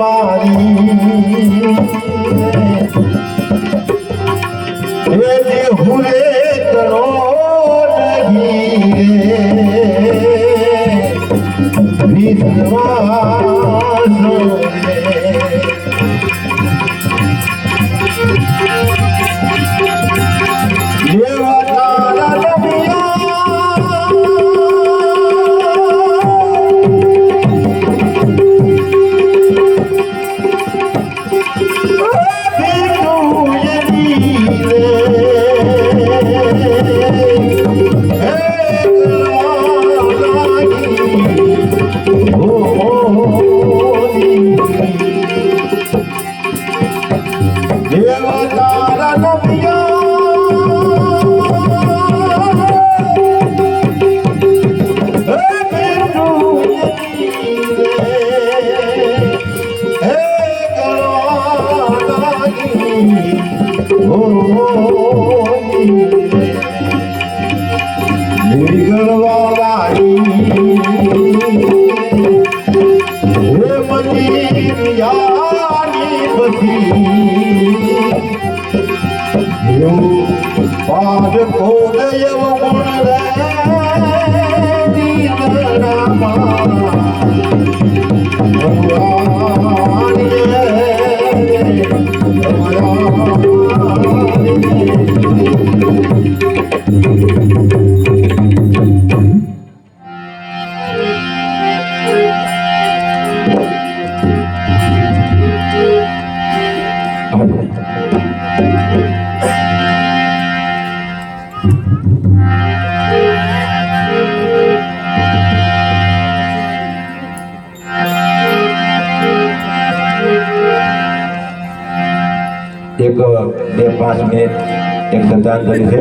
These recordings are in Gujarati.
বাড়ি એક બે પાંચ મિનિટ એક શ્રદ્ધાંજલિ છે.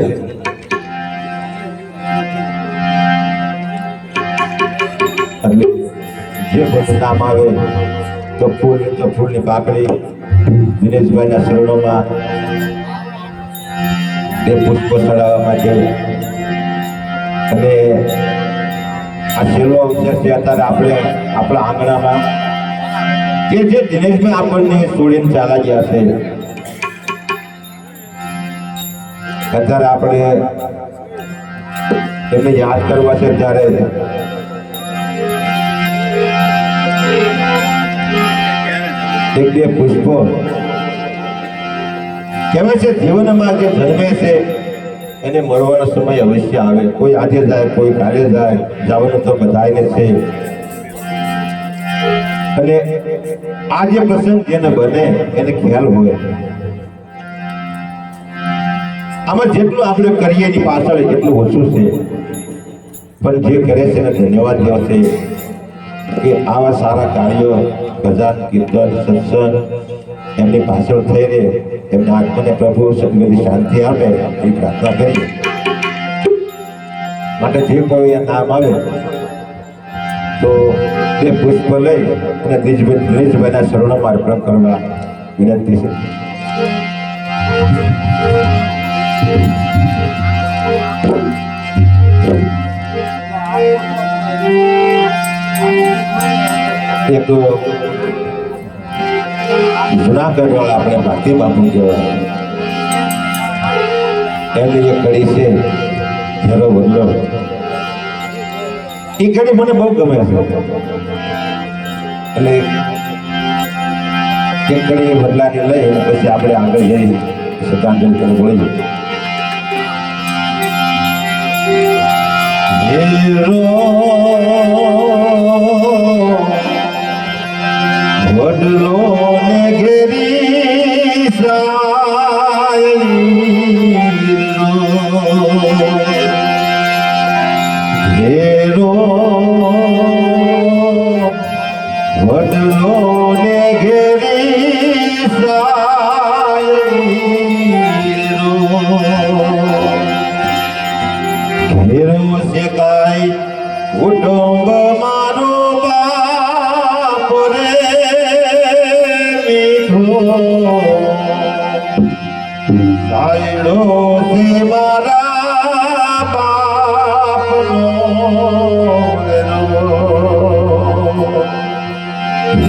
જે કોઈ નામ આવે, તો ફૂલ, તો ફૂલની પાકડી દિનેશભાઈના શરણોમાં તે પુષ્પ ચડાવવા માટે. અને આ છેલ્લો અવસર છે અત્યારે આપણે આપણા આંગણામાં કે જે દિનેશભાઈ આપણને છોડીને ચાલા ગયા છે અત્યારે આપણે એમને યાદ કરવા છે ત્યારે એક બે પુષ્પો. કહેવાય છે જીવનમાં જે જન્મે છે, એને મળવાનો સમય અવશ્ય આવે. કોઈ આજે જાય, કોઈ કાલે જાય, જવાનું તો બધાને છે. અને આ જે પ્રસંગ જેને બને, એને ખ્યાલ હોય. આમાં જેટલું આપણે કરીએ એની પાછળ એટલું ઓછું છે. પણ જે કરે છે એને ધન્યવાદ દેવા છે કે આવા સારા કાર્યો, ભજન, કીર્તન, સત્સંગ એમની પાછળ થઈ રહે એમના આત્માને પ્રભુ સદગતિ શાંતિ આપે એ પ્રાર્થના કરીએ. માટે જે કોઈ એ નામ આવે, તો તે પુષ્પ લઈ અને દિનેશભાઈ દિનેશભાઈના શરણોમાં અર્પણ કરવા વિનંતી છે. એક જુનાગઢ આપણે કડી છે ઘેરો બદલો એ કડી મને બહુ ગમે એટલે એક કડી બદલાને લઈ પછી આપણે આગળ જઈ શ્રદ્ધાંજલિ કરવું બોલીએ ઘેરો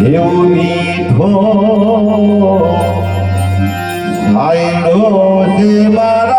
એવો મીઠો. સાયડો છે મારા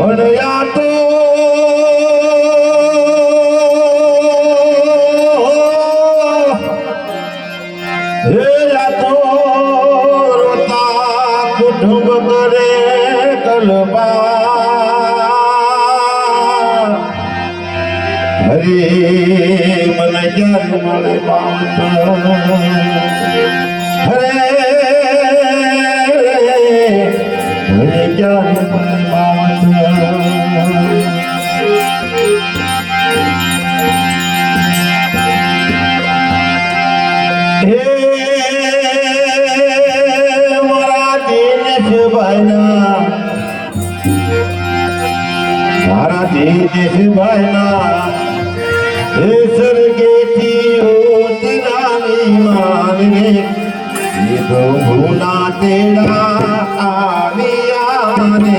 ભણ્યા તો કુટુંબ કરે કલબા હરે મને જ્યારે હરે જ્યારે ભૂના તેડા આવ્યા ને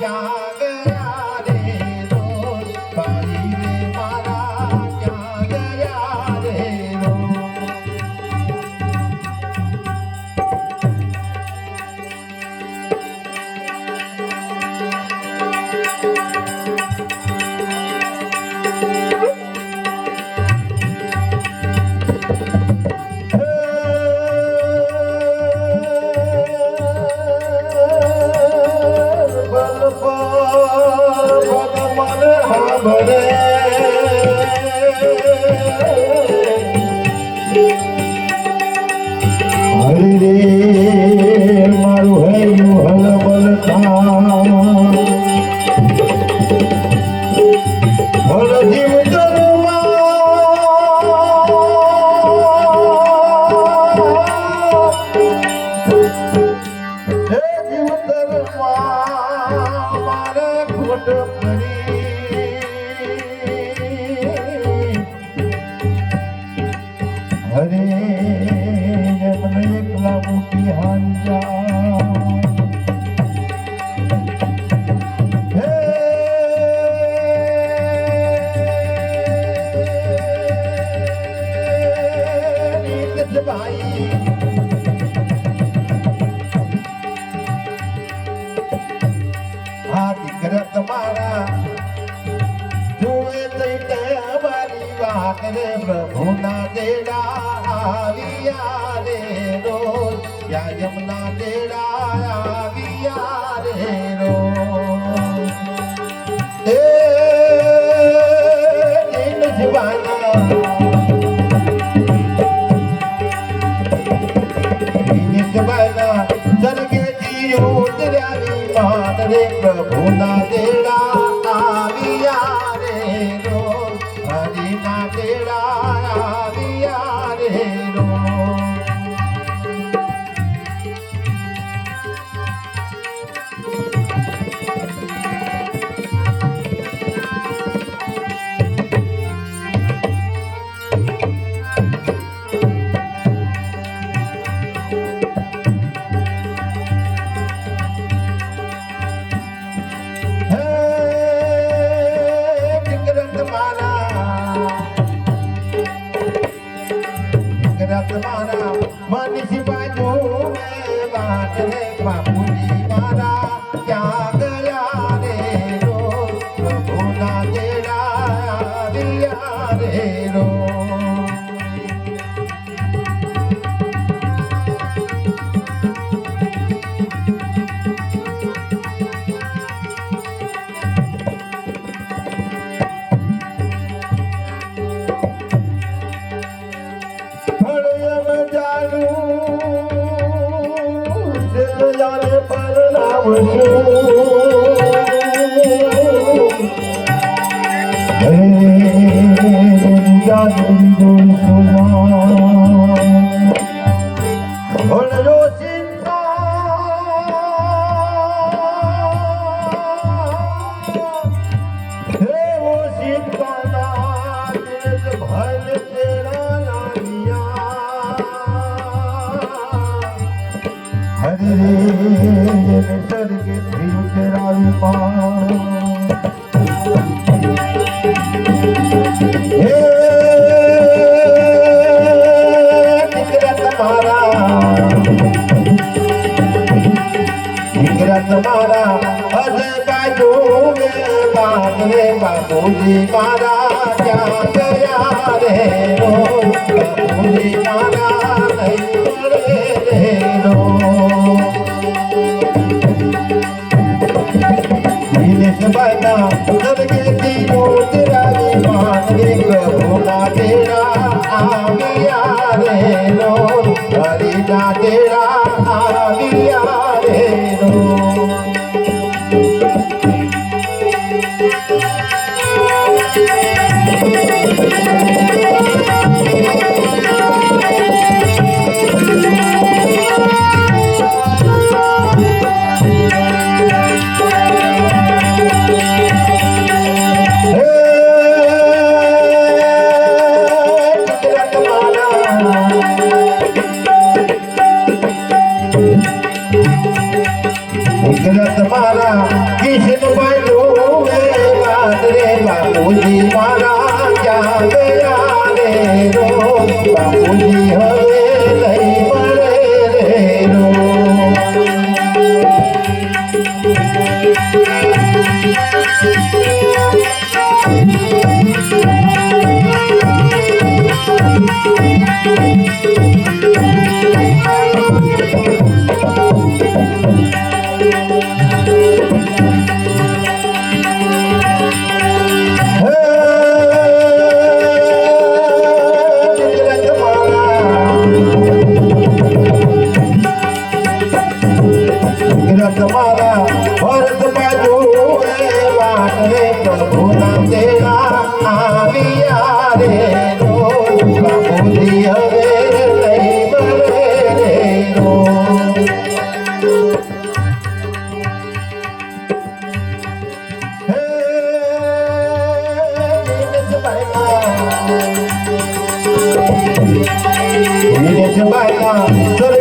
God. તમારા જોવે તઈ અમારી વાત રે પ્રભુના દેડા આવ્યા રે રોજ. યા યમના દેડા આવ્યા રે રોજ. રે પ્રભુના દેડા. 我 Thank you.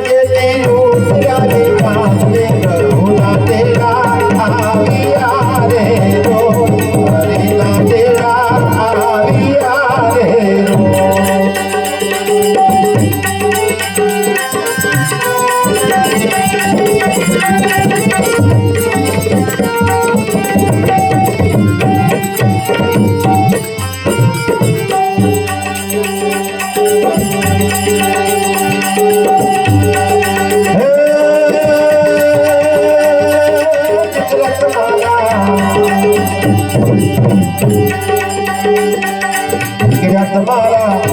તમારા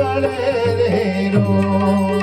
મળે રે રો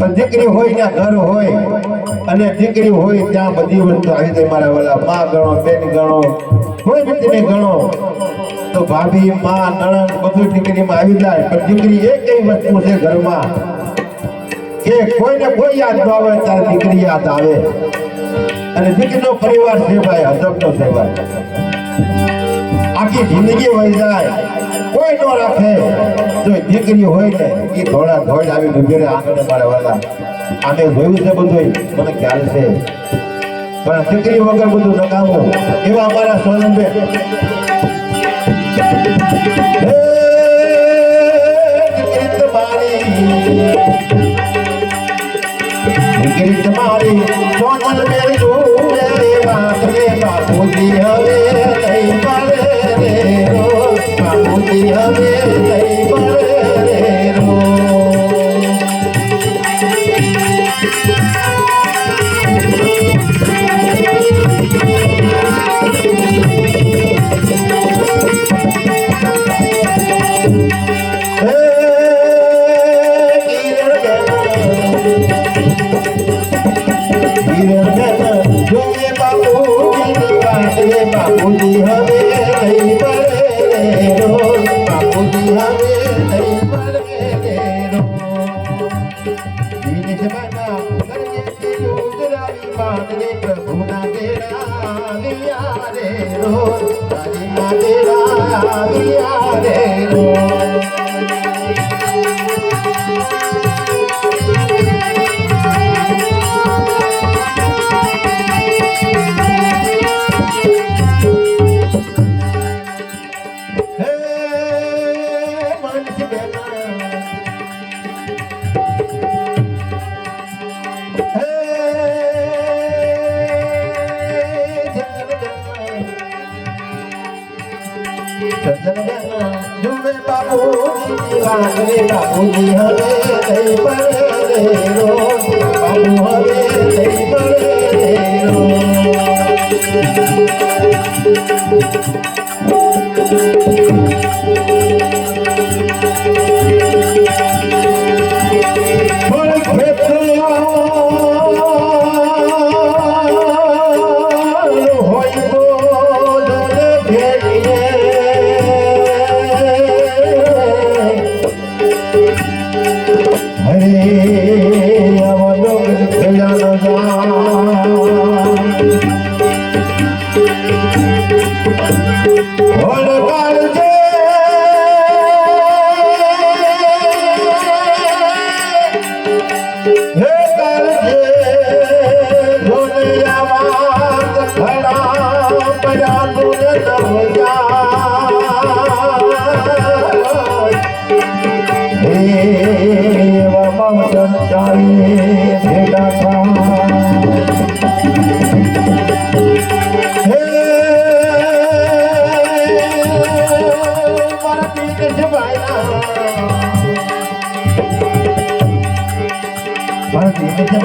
પણ દીકરી હોય ત્યાં ઘર હોય અને દીકરી હોય ત્યાં બધી વસ્તુ આવી જાય મારા વાલા માં ગણો, બેન ગણો, કોઈ વ્યક્તિને ગણો, તો ભાભી, માં, નણંદ બધું દીકરીમાં આવી જાય. પણ દીકરી એક એવી વસ્તુ છે ઘરમાં, કે કોઈને કોઈ યાદ ન આવે ત્યારે દીકરી યાદ આવે. અને દીકરીનો પરિવાર સેવાય હદબનો સેવાય. આખી જિંદગી વહી જાય. કોઈ ન રાખે. જો દીકરી હોય ને એ ધોળા ધોળ આવી ડુંગરે આંગણે મારે વાલા. આમે જોયું છે બધું મને ખ્યાલ છે. પણ દીકરી વગર બધું નકામું. એવા અમારા દીકરી તમારી. સોનલ બેન જોડે વાતરે બાપુજી હવે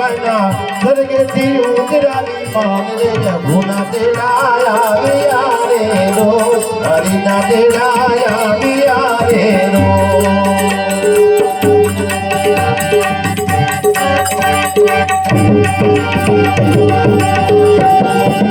જવાના સ્વર્ગેથી ઉતરાવી માંગરે પ્રભુના તેરા આવ્યા રે રો હરિના તેરા આવ્યા રે રો ગળવા